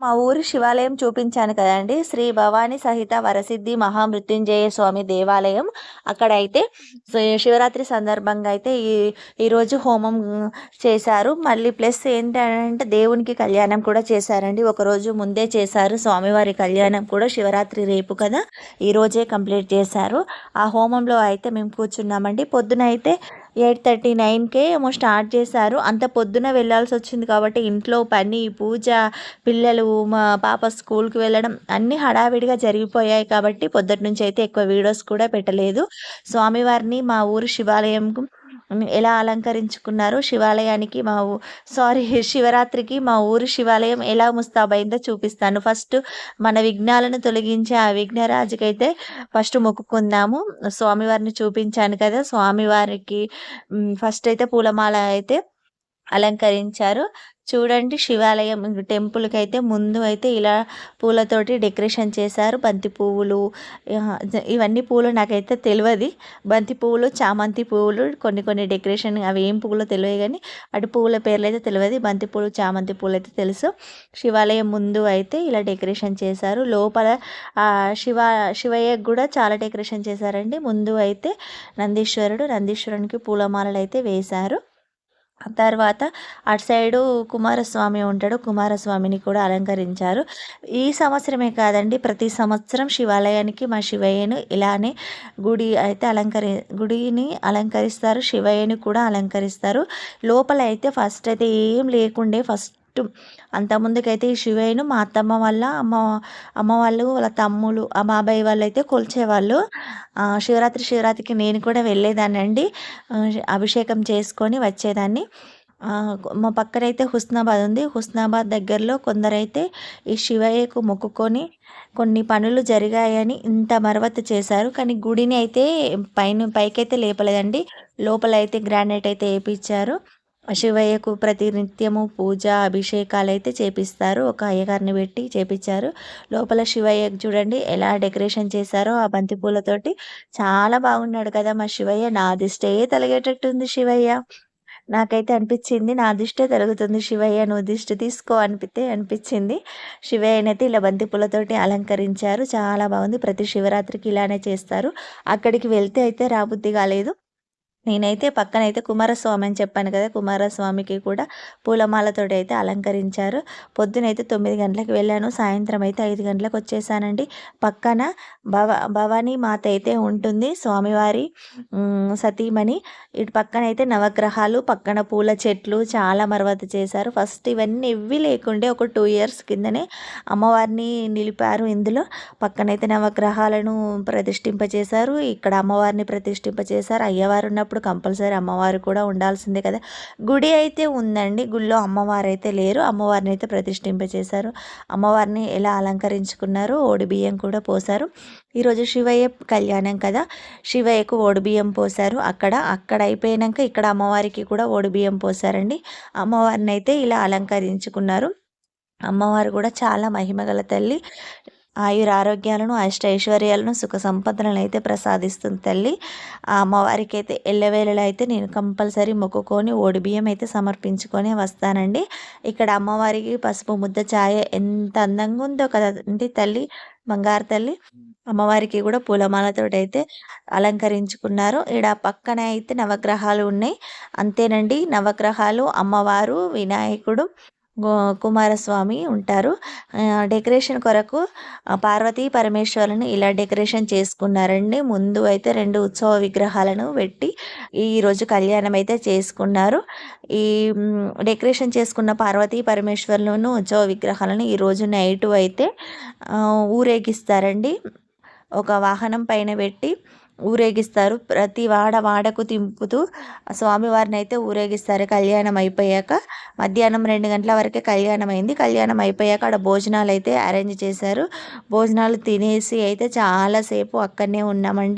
మా ఊరి శివాలయం చూపించాను కదండి. శ్రీ భవానీ సహిత వరసిద్ధి మహామృత్యుంజయ స్వామి దేవాలయం. అక్కడైతే శివరాత్రి సందర్భంగా అయితే ఈ ఈరోజు హోమం చేశారు. మళ్ళీ ప్లస్ ఏంటంటే దేవునికి కళ్యాణం కూడా చేశారండి. ఒకరోజు ముందే చేశారు. స్వామివారి కళ్యాణం కూడా శివరాత్రి రేపు కదా. ఈరోజే కంప్లీట్ చేశారు. ఆ హోమంలో అయితే మేము కూర్చున్నామండి. పొద్దున అయితే ఎయిట్ థర్టీ నైన్కే ఏమో స్టార్ట్ చేశారు. అంత పొద్దున వెళ్ళాల్సి వచ్చింది కాబట్టి ఇంట్లో పని పూజ పిల్లలు మా పాప స్కూల్కి వెళ్ళడం అన్నీ హడావిడిగా జరిగిపోయాయి కాబట్టి పొద్దుటి నుంచి అయితే ఎక్కువ వీడియోస్ కూడా పెట్టలేదు. స్వామివారిని మా ఊరు శివాలయంకు ఎలా అలంకరించుకున్నారు శివాలయానికి మా సారీ శివరాత్రికి మా ఊరు శివాలయం ఎలా ముస్తాబైందో చూపిస్తాను. ఫస్ట్ మన విఘ్నాలను తొలగించే ఆ విఘ్నరాజుకైతే ఫస్ట్ మొక్కుకుందాము. స్వామివారిని చూపించాను కదా స్వామివారికి ఫస్ట్ అయితే పూలమాల అయితే అలంకరించారు. చూడండి శివాలయం. టెంపుల్కి అయితే ముందు అయితే ఇలా పూలతోటి డెకరేషన్ చేశారు. బంతి పువ్వులు ఇవన్నీ పూలు నాకైతే తెలియదు బంతి పువ్వులు చామంతి పువ్వులు కొన్ని కొన్ని డెకరేషన్ అవి ఏం పువ్వులో తెలియదు కానీ అటు పువ్వుల పేర్లు అయితే తెలియదు బంతి పూలు చామంతి పూలు అయితే తెలుసు. శివాలయం ముందు అయితే ఇలా డెకరేషన్ చేశారు. లోపల శివ శివయ్యకు కూడా చాలా డెకరేషన్ చేశారండి. ముందు అయితే నందీశ్వరుడు నందీశ్వరునికి పూలమాలలు అయితే వేశారు. తర్వాత అటు సైడు కుమారస్వామి ఉంటాడు. కుమారస్వామిని కూడా అలంకరించారు. ఈ సంవత్సరమే కాదండి ప్రతి సంవత్సరం శివాలయానికి మా శివయ్యను ఇలానే గుడి అయితే అలంకరి గుడిని అలంకరిస్తారు. శివయ్యని కూడా అలంకరిస్తారు. లోపల అయితే ఫస్ట్ అయితే ఏం లేకుండే ఫస్ట్ అంతకుముందుకైతే ఈ శివయ్యను మా అత్తమ్మ వాళ్ళ అమ్మ అమ్మ వాళ్ళు వాళ్ళ తమ్ములు ఆ బాబాయ్ వాళ్ళు అయితే కొలిచేవాళ్ళు శివరాత్రి శివరాత్రికి నేను కూడా వెళ్ళేదాన్ని అండి అభిషేకం చేసుకొని వచ్చేదాన్ని. మా పక్కనైతే హుస్నాబాద్ ఉంది. హుస్నాబాద్ దగ్గరలో కొందరైతే ఈ శివయ్యకు మొక్కుకొని కొన్ని పనులు జరిగాయని ఇంత మరవత చేశారు. కానీ గుడిని అయితే పైన పైకైతే లేపలేదండి. లోపల అయితే గ్రానైట్ అయితే వేయించారు శివయ్యకు ప్రతి నిత్యము పూజ అభిషేకాలు అయితే చేపిస్తారు. ఒక అయ్యగారిని పెట్టి చేపించారు లోపల శివయ్యకు చూడండి ఎలా డెకరేషన్ చేశారో ఆ బంతి పూలతోటి. చాలా బాగున్నాడు కదా మా శివయ్య. నా దిష్టే తొలగేటట్టుంది శివయ్య. నాకైతే అనిపించింది నా దిష్టే తొలగుతుంది శివయ్య. నువ్వు దిష్టి తీసుకో అనిపితే అనిపించింది. శివయ్యనైతే ఇలా బంతి పూలతోటి అలంకరించారు. చాలా బాగుంది. ప్రతి శివరాత్రికి ఇలానే చేస్తారు. అక్కడికి వెళ్తే అయితే రాబుద్ది కాలేదు. నేనైతే పక్కనైతే కుమారస్వామి అని చెప్పాను కదా కుమారస్వామికి కూడా పూలమాలతోటి అయితే అలంకరించారు. పొద్దునైతే తొమ్మిది గంటలకు వెళ్ళాను సాయంత్రం అయితే ఐదు గంటలకు వచ్చేసానండి. పక్కన భవ భవానీ మాత అయితే ఉంటుంది స్వామివారి సతీమణి. ఇటు పక్కన అయితే నవగ్రహాలు పక్కన పూల చెట్లు చాలా మరవత చేశారు. ఫస్ట్ ఇవన్నీ ఇవి లేకుండే ఒక టూ ఇయర్స్ కిందనే అమ్మవారిని నిలిపారు ఇందులో. పక్కనైతే నవగ్రహాలను ప్రతిష్ఠింపచేశారు ఇక్కడ అమ్మవారిని ప్రతిష్ఠింపచేశారు అయ్యవారు ఉన్నప్పుడు వెళ్ళినప్పుడు కంపల్సరీ అమ్మవారు కూడా ఉండాల్సిందే కదా. గుడి అయితే ఉందండి. గుడిలో అమ్మవారు అయితే లేరు. అమ్మవారిని అయితే ప్రతిష్ఠింపచేశారు. అమ్మవారిని ఎలా అలంకరించుకున్నారు ఓడి బియ్యం కూడా పోసారు ఈరోజు శివయ్య కళ్యాణం కదా. శివయ్యకు ఓడి బియ్యం పోసారు అక్కడ అక్కడ అయిపోయాక ఇక్కడ అమ్మవారికి కూడా ఓడి బియ్యం పోసారండి అమ్మవారిని అయితే ఇలా అలంకరించుకున్నారు. అమ్మవారు కూడా చాలా మహిమగల తల్లి. ఆయుర ఆరోగ్యాలను అష్ట ఐశ్వర్యాలను సుఖ సంపదలను అయితే ప్రసాదిస్తుంది తల్లి. ఆ అమ్మవారికి అయితే ఎల్లవేళలో అయితే నేను కంపల్సరీ మొక్కుకొని ఓడి బియ్యం అయితే సమర్పించుకొని వస్తానండి. ఇక్కడ అమ్మవారికి పసుపు ముద్ద ఛాయ ఎంత అందంగా ఉందో కదండి తల్లి బంగారు తల్లి. అమ్మవారికి కూడా పూలమాలతో అయితే అలంకరించుకున్నారు. ఇక్కడ పక్కన అయితే నవగ్రహాలు ఉన్నాయి. అంతేనండి నవగ్రహాలు అమ్మవారు వినాయకుడు కుమారస్వామి ఉంటారు. డెకరేషన్ కొరకు పార్వతీ పరమేశ్వరులను ఇలా డెకరేషన్ చేసుకున్నారండి. ముందు అయితే రెండు ఉత్సవ విగ్రహాలను పెట్టి ఈరోజు కళ్యాణం అయితే చేసుకున్నారు. ఈ డెకరేషన్ చేసుకున్న పార్వతీ పరమేశ్వరులను ఉత్సవ విగ్రహాలను ఈరోజు నైట్ అయితే ఊరేగిస్తారండి. ఒక వాహనం పైన పెట్టి ఊరేగిస్తారు. ప్రతి వాడ వాడకు తింపుతూ స్వామివారిని అయితే ఊరేగిస్తారు. కళ్యాణం అయిపోయాక మధ్యాహ్నం రెండు గంటల వరకే కళ్యాణం అయింది. కళ్యాణం అయిపోయాక అక్కడ భోజనాలు అయితే అరేంజ్ చేశారు. భోజనాలు తినేసి అయితే చాలాసేపు అక్కడనే ఉన్నామండి.